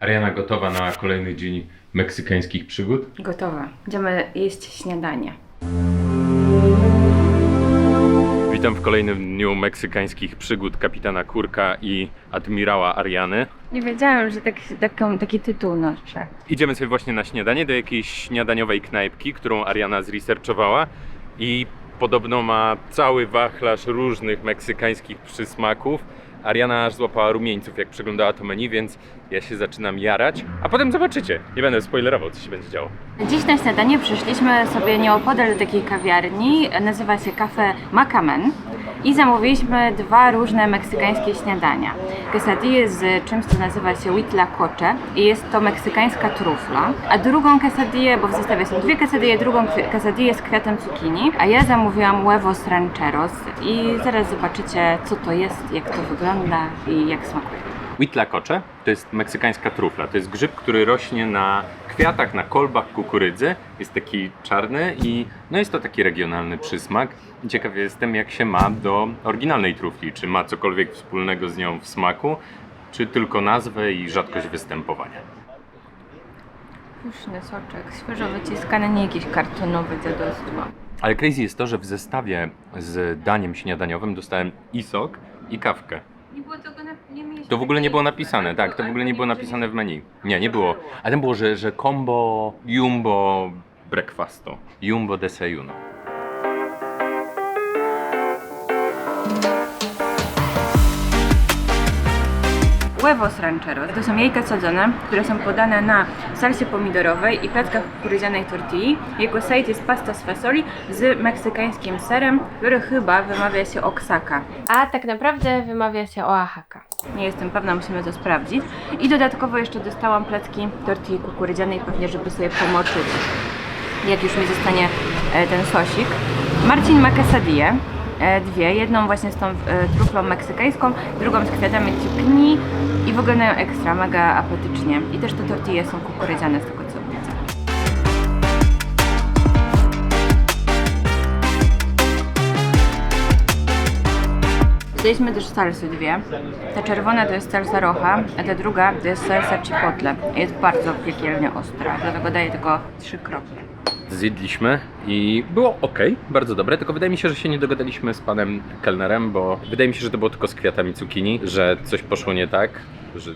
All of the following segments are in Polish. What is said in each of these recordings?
Ariana gotowa na kolejny dzień meksykańskich przygód. Gotowa. Będziemy jeść śniadanie. Witam w kolejnym dniu meksykańskich przygód kapitana Kurka i admirała Ariany. Nie wiedziałam, że tak, taką, taki tytuł noszę. Idziemy sobie właśnie na śniadanie do jakiejś śniadaniowej knajpki, którą Ariana zresearchowała i podobno ma cały wachlarz różnych meksykańskich przysmaków. Ariana aż złapała rumieńców, jak przeglądała to menu, więc ja się zaczynam jarać, a potem zobaczycie. Nie będę spoilerował, co się będzie działo. Dziś na śniadanie przyszliśmy sobie nieopodal takiej kawiarni, nazywa się Cafe Macamen i zamówiliśmy dwa różne meksykańskie śniadania. Quesadille z czymś, co nazywa się huitlacoche i jest to meksykańska trufla, a drugą quesadillę, bo w zestawie są dwie quesadille, drugą quesadillę z kwiatem cukinii, a ja zamówiłam huevos rancheros i zaraz zobaczycie, co to jest, jak to wygląda i jak smakuje. Huitlacoche to jest meksykańska trufla. To jest grzyb, który rośnie na kwiatach, na kolbach kukurydzy. Jest taki czarny i no jest to taki regionalny przysmak. Ciekaw jestem, jak się ma do oryginalnej trufli. Czy ma cokolwiek wspólnego z nią w smaku, czy tylko nazwę i rzadkość występowania. Pyszny soczek, świeżo wyciskany, nie jakiś kartonowy dziadostwo. Ale crazy jest to, że w zestawie z daniem śniadaniowym dostałem i sok, i kawkę. Nie było tego na, To w ogóle nie było napisane, tak, to w ogóle nie było napisane w menu. Nie, nie było. A tam było, że, że combo jumbo breakfasto, jumbo desayuno. Huevos rancheros. To są jajka sadzone, które są podane na salsie pomidorowej i plackach kukurydzianej tortilli. Jego side jest pasta z fasoli z meksykańskim serem, który chyba wymawia się oksaka. A tak naprawdę wymawia się Oaxaca. Nie jestem pewna, musimy to sprawdzić. I dodatkowo jeszcze dostałam placki tortilli kukurydzianej, pewnie żeby sobie pomoczyć, jak już mi zostanie e, ten sosik. Marcin ma quesadille, dwie, jedną właśnie z tą e, truflą meksykańską, drugą z kwiatami cukinii i wyglądają ekstra, mega apetycznie. I też te tortille są kukurydziane z tego co widzę. Wzięliśmy też salsy dwie. Ta czerwona to jest salsa roja, a ta druga to jest salsa chipotle. Jest bardzo piekielnie ostra, dlatego daję tylko trzy kropki. Zjedliśmy i było ok, bardzo dobre, tylko wydaje mi się, że się nie dogadaliśmy z panem kelnerem, bo wydaje mi się, że to było tylko z kwiatami cukinii, że coś poszło nie tak, że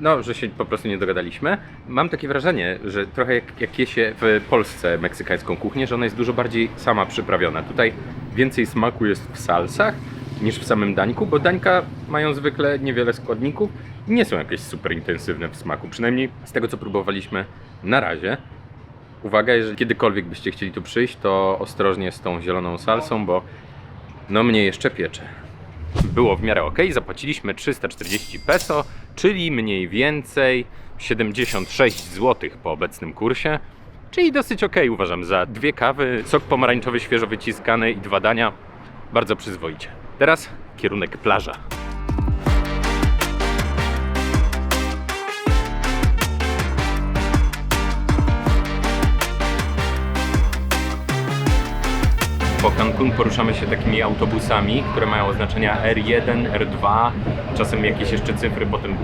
no, że się po prostu nie dogadaliśmy. Mam takie wrażenie, że trochę jak, jak je się w Polsce meksykańską kuchnię, że ona jest dużo bardziej sama przyprawiona. Tutaj więcej smaku jest w salsach niż w samym dańku, bo dańka mają zwykle niewiele składników i nie są jakieś super intensywne w smaku. Przynajmniej z tego, co próbowaliśmy na razie. Uwaga, jeżeli kiedykolwiek byście chcieli tu przyjść, to ostrożnie z tą zieloną salsą, bo no mnie jeszcze piecze. Było w miarę ok, zapłaciliśmy 340 peso, czyli mniej więcej 76 zł po obecnym kursie. Czyli dosyć ok, uważam, za dwie kawy, sok pomarańczowy świeżo wyciskany i dwa dania. Bardzo przyzwoicie. Teraz kierunek plaża. Po Cancun poruszamy się takimi autobusami, które mają oznaczenia R1, R2, czasem jakieś jeszcze cyfry potem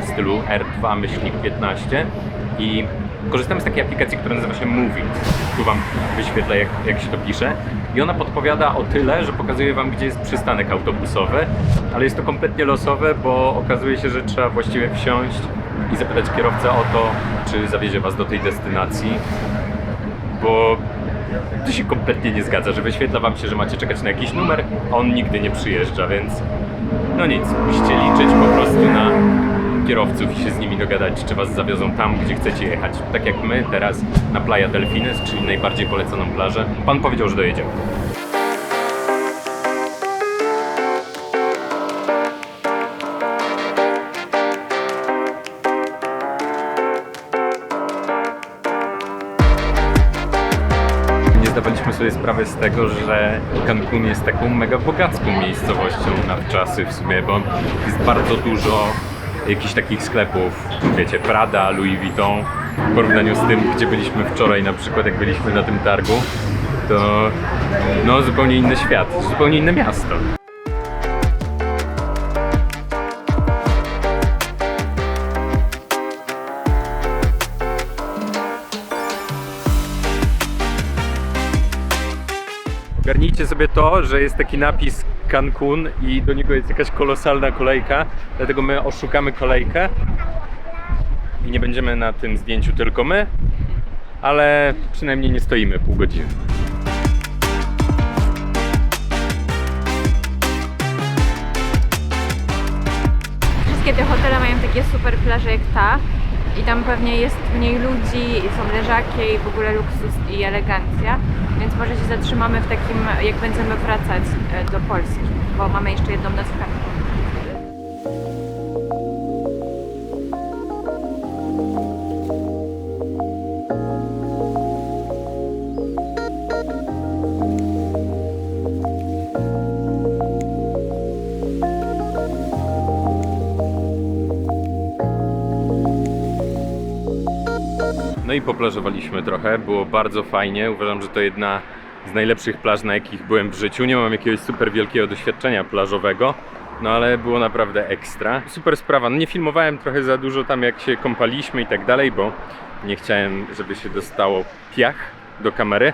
w stylu R2 myślnik 15 i korzystamy z takiej aplikacji, która nazywa się Movie. Tu Wam wyświetlę jak, jak się to pisze. I ona podpowiada o tyle, że pokazuje Wam gdzie jest przystanek autobusowy, ale jest to kompletnie losowe, bo okazuje się, że trzeba właściwie wsiąść i zapytać kierowcę o to, czy zawiezie Was do tej destynacji, bo to się kompletnie nie zgadza, że wyświetla wam się, że macie czekać na jakiś numer, a on nigdy nie przyjeżdża, więc no nic, musicie liczyć po prostu na kierowców i się z nimi dogadać, czy was zawiozą tam, gdzie chcecie jechać. Tak jak my teraz na Playa Delfines, czyli najbardziej poleconą plażę. Pan powiedział, że dojedziemy. Sprawy z tego, że Cancun jest taką mega bogacką miejscowością na wczasy w sumie, bo jest bardzo dużo jakichś takich sklepów, wiecie, Prada, Louis Vuitton, w porównaniu z tym, gdzie byliśmy wczoraj na przykład, jak byliśmy na tym targu, to no zupełnie inny świat, zupełnie inne miasto. Wyobraźcie sobie to, że jest taki napis Cancun i do niego jest jakaś kolosalna kolejka, dlatego my oszukamy kolejkę i nie będziemy na tym zdjęciu tylko my, ale przynajmniej nie stoimy pół godziny. Wszystkie te hotele mają takie super plaże jak ta i tam pewnie jest mniej ludzi, są leżakie i w ogóle luksus i elegancja, więc może się zatrzymamy w takim, jak będziemy wracać e, do Polski, bo mamy jeszcze jedną noc No i poplażowaliśmy trochę, było bardzo fajnie. Uważam, że to jedna z najlepszych plaż, na jakich byłem w życiu. Nie mam jakiegoś super wielkiego doświadczenia plażowego, no ale było naprawdę ekstra. Super sprawa. No nie filmowałem trochę za dużo tam, jak się kąpaliśmy i tak dalej, bo nie chciałem, żeby się dostało piach do kamery.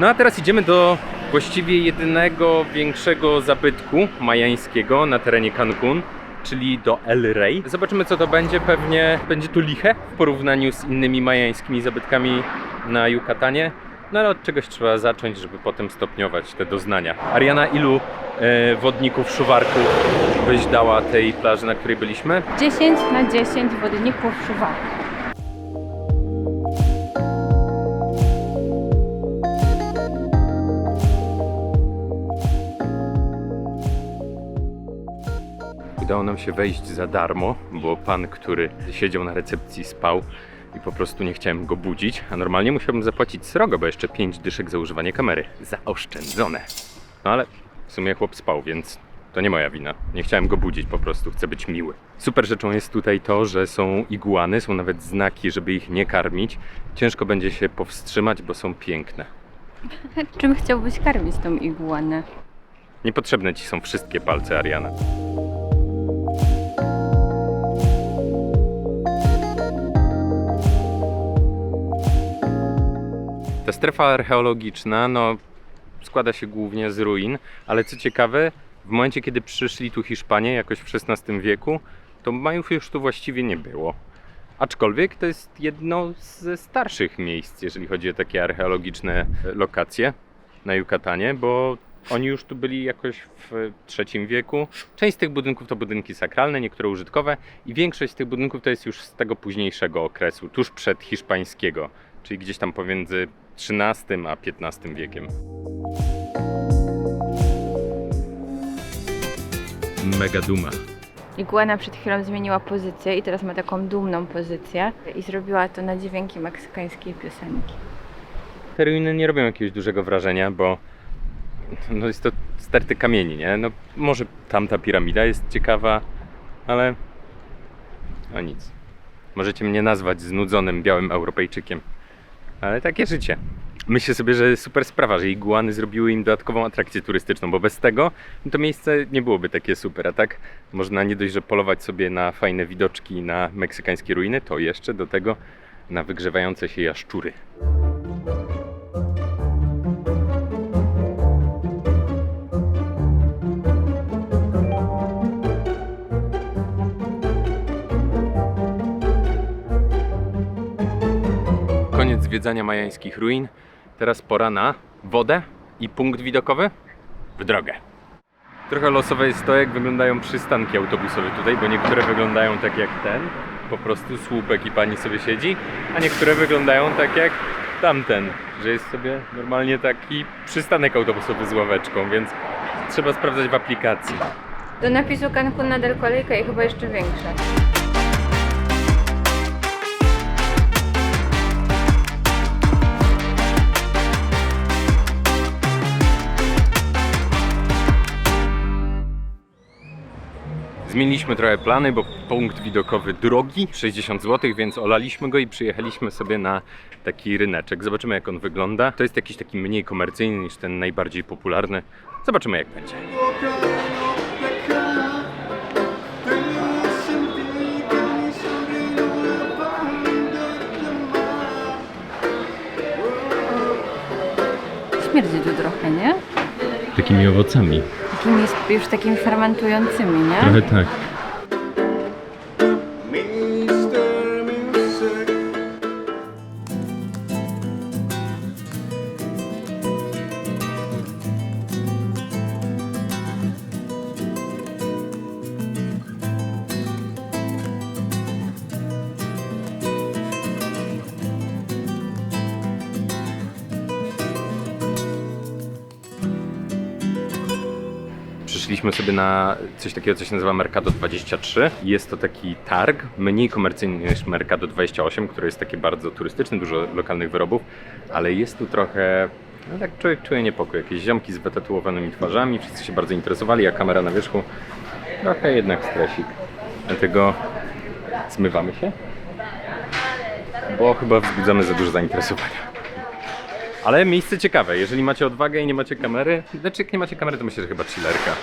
No a teraz idziemy do właściwie jedynego większego zabytku majańskiego na terenie Cancun, czyli do El Rey. Zobaczymy co to będzie, pewnie będzie tu liche w porównaniu z innymi majańskimi zabytkami na Yucatanie. No ale od czegoś trzeba zacząć, żeby potem stopniować te doznania. Ariana, ilu e, wodników, szuwarków byś dała tej plaży, na której byliśmy? 10 na 10 wodników szuwarów. Nam się wejść za darmo, bo pan, który siedział na recepcji spał i po prostu nie chciałem go budzić, a normalnie musiałbym zapłacić srogo, bo jeszcze 5 dyszek za używanie kamery. Zaoszczędzone. No ale w sumie chłop spał, więc to nie moja wina. Nie chciałem go budzić, po prostu chcę być miły. Super rzeczą jest tutaj to, że są iguany, są nawet znaki, żeby ich nie karmić. Ciężko będzie się powstrzymać, bo są piękne. Czym chciałbyś karmić tą iguanę? Niepotrzebne ci są wszystkie palce Ariana. Strefa archeologiczna, no, składa się głównie z ruin, ale co ciekawe, w momencie kiedy przyszli tu Hiszpanie, jakoś w XVI wieku, to Majów już tu właściwie nie było. Aczkolwiek to jest jedno ze starszych miejsc, jeżeli chodzi o takie archeologiczne e, lokacje na Yucatanie, bo oni już tu byli jakoś w III wieku. Część z tych budynków to budynki sakralne, niektóre użytkowe i większość z tych budynków to jest już z tego późniejszego okresu, tuż przed hiszpańskiego, czyli gdzieś tam pomiędzy XIII a XV wiekiem. Mega duma. Iguana przed chwilą zmieniła pozycję i teraz ma taką dumną pozycję i zrobiła to na dźwięki meksykańskiej piosenki. Te ruiny nie robią jakiegoś dużego wrażenia, bo no jest to sterty kamieni, nie? No może tamta piramida jest ciekawa, ale no nic. Możecie mnie nazwać znudzonym białym Europejczykiem, ale takie życie. Myślę sobie, że super sprawa, że iguany zrobiły im dodatkową atrakcję turystyczną, bo bez tego no to miejsce nie byłoby takie super, a tak można nie dość, że polować sobie na fajne widoczki na meksykańskie ruiny, to jeszcze do tego na wygrzewające się jaszczury. Koniec zwiedzania majańskich ruin. Teraz pora na wodę i punkt widokowy w drogę. Trochę losowe jest to, jak wyglądają przystanki autobusowe tutaj, bo niektóre wyglądają tak jak ten, po prostu słupek i pani sobie siedzi, a niektóre wyglądają tak jak tamten, że jest sobie normalnie taki przystanek autobusowy z ławeczką, więc trzeba sprawdzać w aplikacji. Do napisu Cancun nadal kolejka i chyba jeszcze większa. Zmieniliśmy trochę plany, bo punkt widokowy drogi 60 zł, więc olaliśmy go i przyjechaliśmy sobie na taki ryneczek. Zobaczymy jak on wygląda. To jest jakiś taki mniej komercyjny niż ten najbardziej popularny. Zobaczymy jak będzie. Śmierdzi tu trochę, nie? takimi owocami. Takimi już takimi fermentującymi, nie? Trochę tak. Przyszliśmy sobie na coś takiego, co się nazywa Mercado 23. Jest to taki targ, mniej komercyjny niż Mercado 28, który jest taki bardzo turystyczny, dużo lokalnych wyrobów, ale jest tu trochę, no tak człowiek czuje niepokój. Jakieś ziomki z wytatuowanymi twarzami, wszyscy się bardzo interesowali, a kamera na wierzchu. Trochę jednak stresik. Dlatego zmywamy się, bo chyba wzbudzamy za dużo zainteresowania. Ale miejsce ciekawe, jeżeli macie odwagę i nie macie kamery, znaczy jak nie macie kamery, to myślę, że chyba chillerka.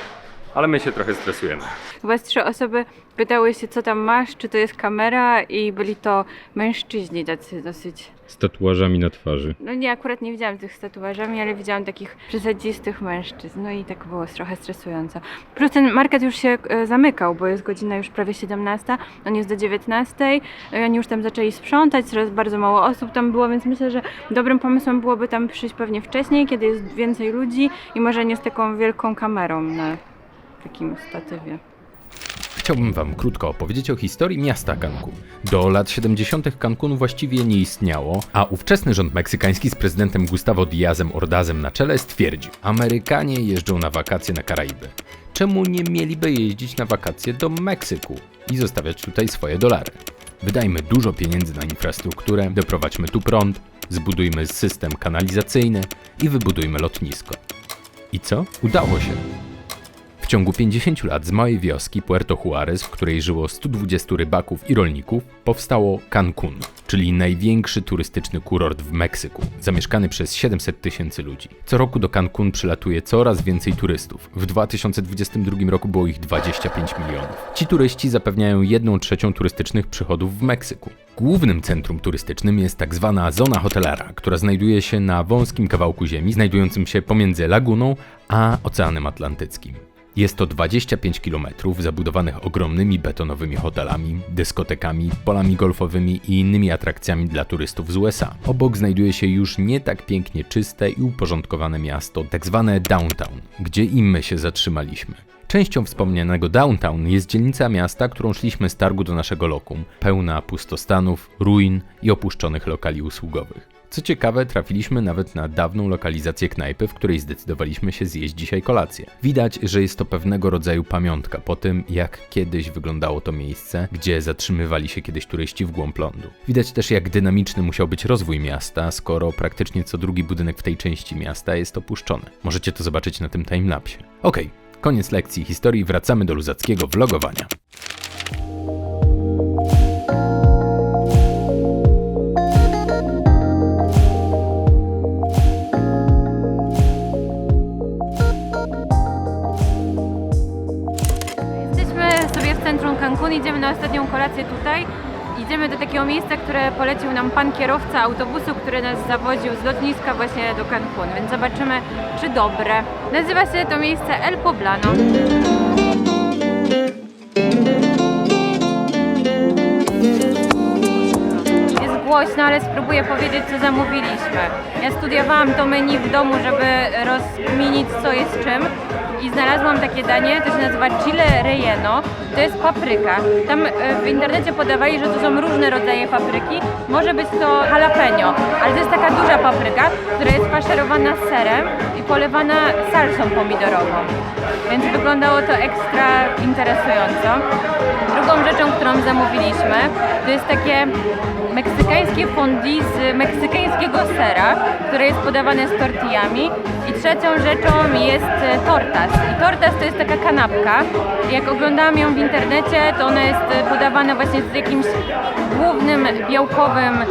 Ale my się trochę stresujemy. Chyba trzy osoby pytały się, co tam masz, czy to jest kamera i byli to mężczyźni tacy dosyć... Z tatuażami na twarzy. No nie, akurat nie widziałam tych z tatuażami, ale widziałam takich przesadzistych mężczyzn, no i tak było trochę stresująco. Plus ten market już się e, zamykał, bo jest godzina już prawie 17, on jest do 19, no i oni już tam zaczęli sprzątać, coraz bardzo mało osób tam było, więc myślę, że dobrym pomysłem byłoby tam przyjść pewnie wcześniej, kiedy jest więcej ludzi i może nie z taką wielką kamerą na takim statywie. Chciałbym Wam krótko opowiedzieć o historii miasta Cancun. Do lat 70. Cancun właściwie nie istniało, a ówczesny rząd meksykański z prezydentem Gustavo Diazem Ordazem na czele stwierdził: Amerykanie jeżdżą na wakacje na Karaiby. Czemu nie mieliby jeździć na wakacje do Meksyku i zostawiać tutaj swoje dolary? Wydajmy dużo pieniędzy na infrastrukturę, doprowadźmy tu prąd, zbudujmy system kanalizacyjny i wybudujmy lotnisko. I co? Udało się. W ciągu 50 lat z małej wioski Puerto Juarez, w której żyło 120 rybaków i rolników, powstało Cancun, czyli największy turystyczny kurort w Meksyku, zamieszkany przez 700 tysięcy ludzi. Co roku do Cancun przylatuje coraz więcej turystów. W 2022 roku było ich 25 milionów. Ci turyści zapewniają 1 trzecią turystycznych przychodów w Meksyku. Głównym centrum turystycznym jest tak zwana zona hotelera, która znajduje się na wąskim kawałku ziemi, znajdującym się pomiędzy laguną a Oceanem Atlantyckim. Jest to 25 km zabudowanych ogromnymi betonowymi hotelami, dyskotekami, polami golfowymi i innymi atrakcjami dla turystów z USA. Obok znajduje się już nie tak pięknie czyste i uporządkowane miasto, tak zwane downtown, gdzie i my się zatrzymaliśmy. Częścią wspomnianego downtown jest dzielnica miasta, którą szliśmy z targu do naszego lokum, pełna pustostanów, ruin i opuszczonych lokali usługowych. Co ciekawe, trafiliśmy nawet na dawną lokalizację knajpy, w której zdecydowaliśmy się zjeść dzisiaj kolację. Widać, że jest to pewnego rodzaju pamiątka po tym, jak kiedyś wyglądało to miejsce, gdzie zatrzymywali się kiedyś turyści w głąb lądu. Widać też, jak dynamiczny musiał być rozwój miasta, skoro praktycznie co drugi budynek w tej części miasta jest opuszczony. Możecie to zobaczyć na tym timelapsie. Okej, koniec lekcji historii, wracamy do luzackiego vlogowania. Idziemy na ostatnią kolację tutaj. Idziemy do takiego miejsca, które polecił nam pan kierowca autobusu, który nas zawoził z lotniska właśnie do Cancun, więc zobaczymy, czy dobre. Nazywa się to miejsce El Poblano. Jest głośno, ale spróbuję powiedzieć, co zamówiliśmy. Ja studiowałam to menu w domu, żeby rozkminić, co jest czym. I znalazłam takie danie, to się nazywa chile relleno. To jest papryka. Tam e, w internecie podawali, że to są różne rodzaje papryki. Może być to jalapeno, ale to jest taka duża papryka, która jest faszerowana serem i polewana salsą pomidorową. Więc wyglądało to ekstra interesująco. Drugą rzeczą, którą zamówiliśmy, to jest takie meksykańskie fondue z meksykańskiego sera, które jest podawane z tortillami. I trzecią rzeczą jest e, tortas. I tortas to jest taka kanapka. Jak oglądałam ją w internecie, to ona jest e, podawana właśnie z jakimś głównym białkowym e,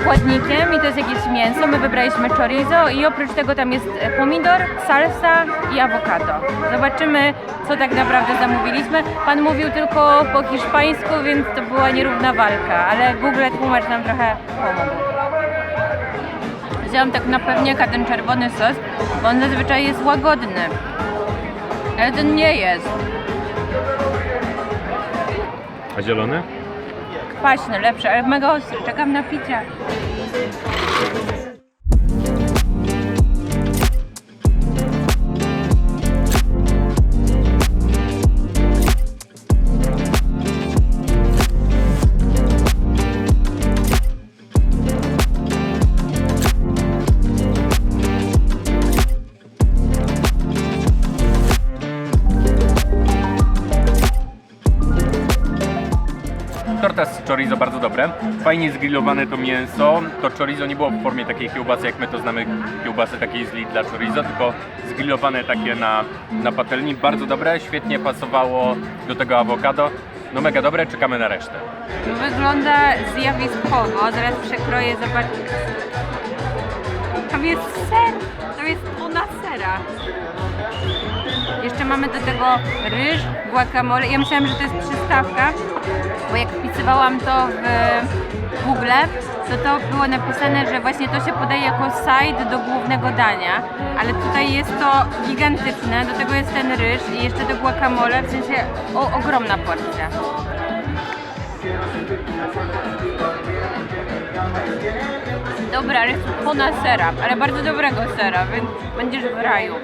składnikiem i to jest jakieś mięso. My wybraliśmy chorizo i oprócz tego tam jest pomidor, salsa i awokado. Zobaczymy, co tak naprawdę zamówiliśmy. Pan mówił tylko po hiszpańsku, więc to była nierówna walka, ale Google tłumacz nam trochę pomógł. wzięłam tak na pewniaka ten czerwony sos, bo on zazwyczaj jest łagodny. Ale ten nie jest. A zielony? Kwaśny, lepszy, ale mega ostry. Czekam na picie. Fajnie zgrillowane to mięso. To chorizo nie było w formie takiej kiełbasy, jak my to znamy, kiełbasy takiej z Lidla chorizo, tylko zgrillowane takie na, na patelni. Bardzo dobre, świetnie pasowało do tego awokado. No mega dobre, czekamy na resztę. Wygląda zjawiskowo. Zaraz przekroję, zobacz. Tam jest ser. Tam jest tona sera. Jeszcze mamy do tego ryż, guacamole. Ja myślałam, że to jest przystawka, bo jak wpisywałam to w Google, to to było napisane, że właśnie to się podaje jako side do głównego dania, ale tutaj jest to gigantyczne, do tego jest ten ryż i jeszcze to guacamole, w sensie o, ogromna porcja. Dobra, ale jest tona sera, ale bardzo dobrego sera, więc będziesz w raju.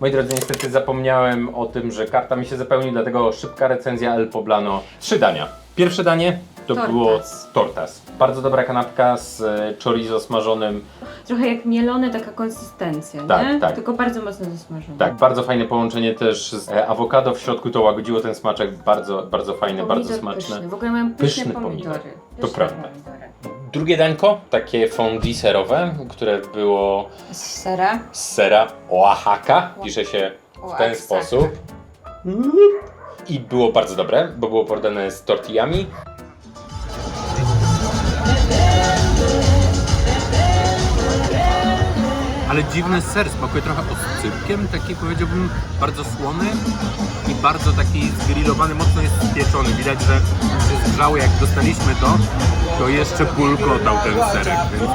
Moi drodzy, niestety zapomniałem o tym, że karta mi się zapełni, dlatego szybka recenzja El Poblano. Trzy dania. Pierwsze danie to Tortas. było tortas. Bardzo dobra kanapka z e, chorizo smażonym. Trochę jak mielone taka konsystencja, Tak, nie? tak. Tylko bardzo mocno zasmażone. Tak, bardzo fajne połączenie też z e, awokado. W środku to łagodziło ten smaczek. Bardzo, bardzo fajny, bardzo smaczny. Pyszny. W ogóle mają pyszne, Pyszny pomidory. pomidor. To Pyszne prawda. pomidory. Drugie dańko, takie fondue serowe, które było Z sera. z sera Oaxaca. Pisze się w ten Oaxaca. sposób. I było bardzo dobre, bo było podane z tortillami. Ale dziwny ser, smakuje trochę oscypkiem, taki powiedziałbym bardzo słony i bardzo taki zgrillowany, mocno jest spieczony. Widać, że się zgrzały, jak dostaliśmy to, to jeszcze bulgotał ten serek, więc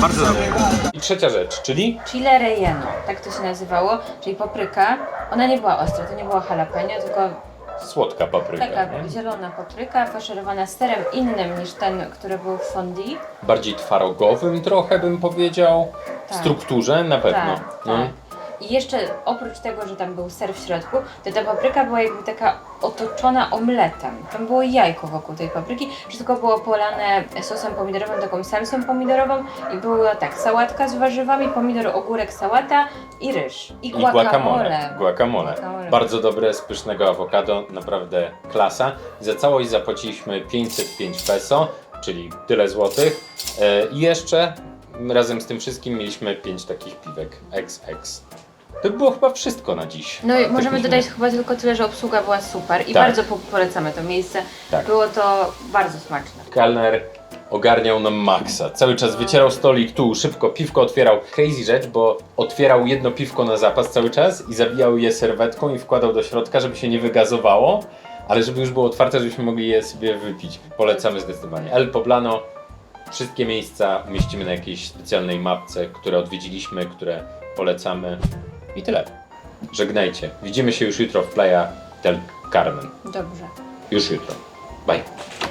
bardzo dobry. I trzecia rzecz, czyli Chile relleno, tak to się nazywało, czyli papryka. Ona nie była ostra, to nie była jalapeno, tylko słodka papryka. taka nie? zielona papryka faszerowana serem innym niż ten, który był w fondue. bardziej twarogowym trochę bym powiedział. W Tak. strukturze na pewno. Tak, no. tak. I jeszcze oprócz tego, że tam był ser w środku, to ta papryka była jakby taka otoczona omletem. Tam było jajko wokół tej papryki, wszystko było polane sosem pomidorowym, taką salsą pomidorową i była tak, sałatka z warzywami, pomidor, ogórek, sałata i ryż. I I guacamole. guacamole. guacamole. Guacamole. Bardzo dobre z pysznego awokado, naprawdę klasa. Za całość zapłaciliśmy 505 peso, czyli tyle złotych. E, I jeszcze razem z tym wszystkim mieliśmy 5 takich piwek XX. To by było chyba wszystko na dziś. No i Tak możemy dodać chyba tylko tyle, że obsługa była super i Tak. bardzo po- polecamy to miejsce. Tak. Było to bardzo smaczne. Kelner ogarniał nam maksa. Cały czas wycierał stolik tu, szybko piwko otwierał. Crazy rzecz, bo otwierał jedno piwko na zapas cały czas i zawijał je serwetką i wkładał do środka, żeby się nie wygazowało, ale żeby już było otwarte, żebyśmy mogli je sobie wypić. Polecamy zdecydowanie. El Poblano. Wszystkie miejsca umieścimy na jakiejś specjalnej mapce, które odwiedziliśmy, które polecamy. I tyle. Żegnajcie. Widzimy się już jutro w Playa del Carmen. Dobrze. Już jutro. Bye.